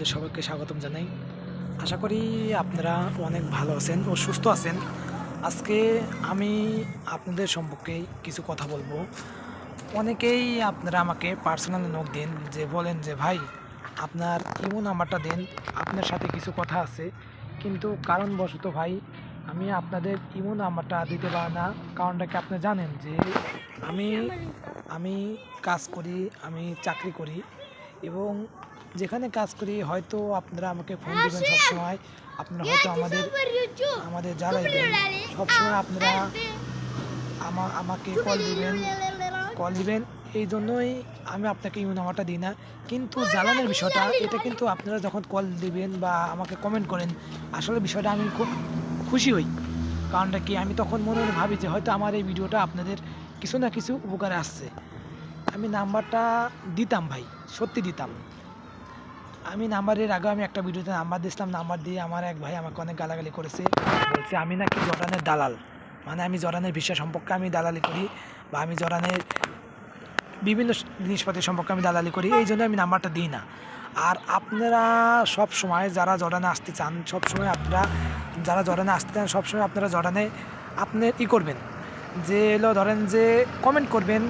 আপনাদের সবাইকে স্বাগতম জানাই। আশা করি আপনারা অনেক ভালো আছেন ও সুস্থ আছেন। আজকে আমি আপনাদের সম্পর্কে কিছু কথা বলব। অনেকেই আপনারা আমাকে পার্সোনাল নোট দিন যে বলেন যে, ভাই, আপনার ইমো নাম্বারটা দেন, আপনার সাথে কিছু কথা আছে। কিন্তু কারণবশত, ভাই, আমি আপনাদের ইমো নাম্বারটা দিতে পারি না। কারণটা কি আপনি জানেন যে, আমি আমি কাজ করি, আমি চাকরি করি এবং যেখানে কাজ করি হয়তো আপনারা আমাকে ফোন দেবেন সবসময়। আপনারা হয়তো আমাদের আমাদের জ্বালাইবেন সবসময় আপনারা আমা আমাকে কল দিবেন। কল দিবেন। এই জন্যই আমি আপনাকে ইউন নাম্বারটা দিই না। কিন্তু জ্বালানোর বিষয়টা এটা কিন্তু আপনারা যখন কল দিবেন বা আমাকে কমেন্ট করেন আসলে বিষয়টা আমি খুব খুশি হই। কারণটা কি? আমি তখন মনে মনে ভাবি যে হয়তো আমার এই ভিডিওটা আপনাদের কিছু না কিছু উপকারে আসছে। আমি নাম্বারটা দিতাম ভাই সত্যি দিতাম। আমি নাম্বারের আগে আমি একটা ভিডিওতে নাম্বার দিয়েছিলাম, নাম্বার দিয়ে আমার এক ভাই আমাকে অনেক গালাগালি করেছে। বলছে, আমি নাকি জরানের দালাল। মানে আমি জরানের বিষয় সম্পর্কে আমি দালালি করি বা আমি জরানের বিভিন্ন স- জিনিসপাতি সম্পর্কে আমি দালালি করি, এই জন্য আমি নাম্বারটা দিই না। আর আপনারা সব সময় যারা জর্ডানে আসতে চান, সব সময় আপনারা যারা জর্ডানে আসতে চান, সব সময় আপনারা জর্ডানে আপনি ই করবেন। যে এলো ধরেন যে কমেন্ট করবেন,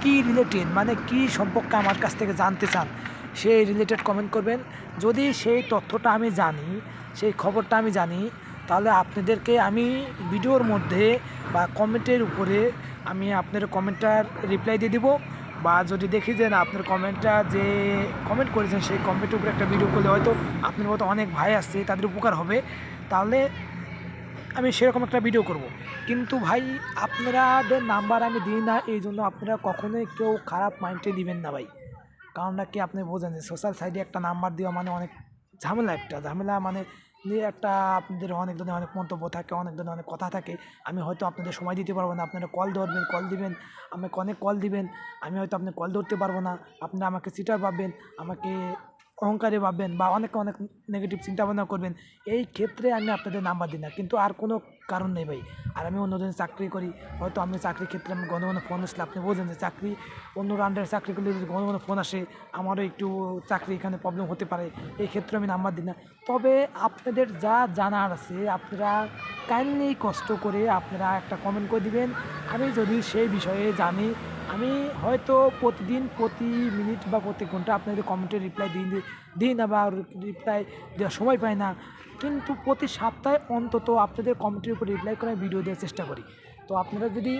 কি রিলেটেড মানে কি সম্পর্কে আমার কাছ থেকে জানতে চান। সেই রিলেটেড কমেন্ট করবেন। যদি সেই তথ্যটা আমি জানি, সেই খবরটা আমি জানি, তাহলে আপনাদেরকে আমি ভিডিওর মধ্যে বা কমেন্টের উপরে আমি আপনার কমেন্টটার রিপ্লাই দিয়ে দিব। বা যদি দেখি যে না, আপনার কমেন্টটা যে কমেন্ট করেছেন, সেই কমেন্টের উপরে একটা ভিডিও করলে হয়তো আপনার মতো অনেক ভাই আসছে তাদের উপকার হবে। তাহলে আমি সেরকম একটা ভিডিও করব। কিন্তু ভাই আপনাদের নাম্বার আমি দিই না এই জন্য আপনারা কখনোই কেউ খারাপ মাইন্ডে দিবেন না ভাই। কারণটা কি আপনি বোঝেন যে সোশ্যাল সাইডে একটা নাম্বার দেওয়া মানে অনেক ঝামেলা একটা? ঝামেলা মানে নিয়ে একটা আপনাদের অনেক ধরনের অনেক মন্তব্য থাকে, অনেক ধরনের অনেক কথা থাকে। আমি হয়তো আপনাদের সময় দিতে পারব না, আপনারা কল ধরবেন কল দিবেন, আমাকে অনেক কল দিবেন, আমি হয়তো আপনি কল ধরতে পারব না। আপনি আমাকে সিটার পাবেন, আমাকে অহংকারে ভাববেন বা অনেক অনেক নেগেটিভ চিন্তা ভাবনা করবেন, এই ক্ষেত্রে আমি আপনাদের নাম্বার দিই না। কিন্তু আর কোনো কারণ নেই ভাই। আর আমি অন্যজন চাকরি করি, হয়তো আমি চাকরির ক্ষেত্রে আমি ঘন ঘন ফোন আসলে আপনি বোঝেন যে চাকরি, অন্য আন্ডারে চাকরি করলে যদি ঘন ঘন ফোন আসে, আমারও একটু চাকরি এখানে প্রবলেম হতে পারে, এই ক্ষেত্রে আমি নাম্বার দিই না। তবে আপনাদের যা জানার আছে, আপনারা কাইন্ডলি কষ্ট করে আপনারা একটা কমেন্ট করে দিবেন। আমি যদি সেই বিষয়ে জানি আমি হয়তো প্রতিদিন, প্রতি মিনিট বা প্রতি ঘণ্টা আপনাদের কমেন্টের রিপ্লাই দিই দিই না বা রিপ্লাই দেওয়ার সময় পাই না, কিন্তু প্রতি সপ্তাহে অন্তত আপনাদের কমেন্টের উপর রিপ্লাই করে ভিডিও দেওয়ার চেষ্টা করি। তো আপনারা যদি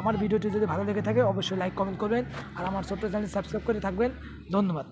আমার ভিডিওটি যদি ভালো লেগে থাকে, অবশ্যই লাইক কমেন্ট করবেন আর আমার ছোট্ট চ্যানেল সাবস্ক্রাইব করে থাকবেন। ধন্যবাদ।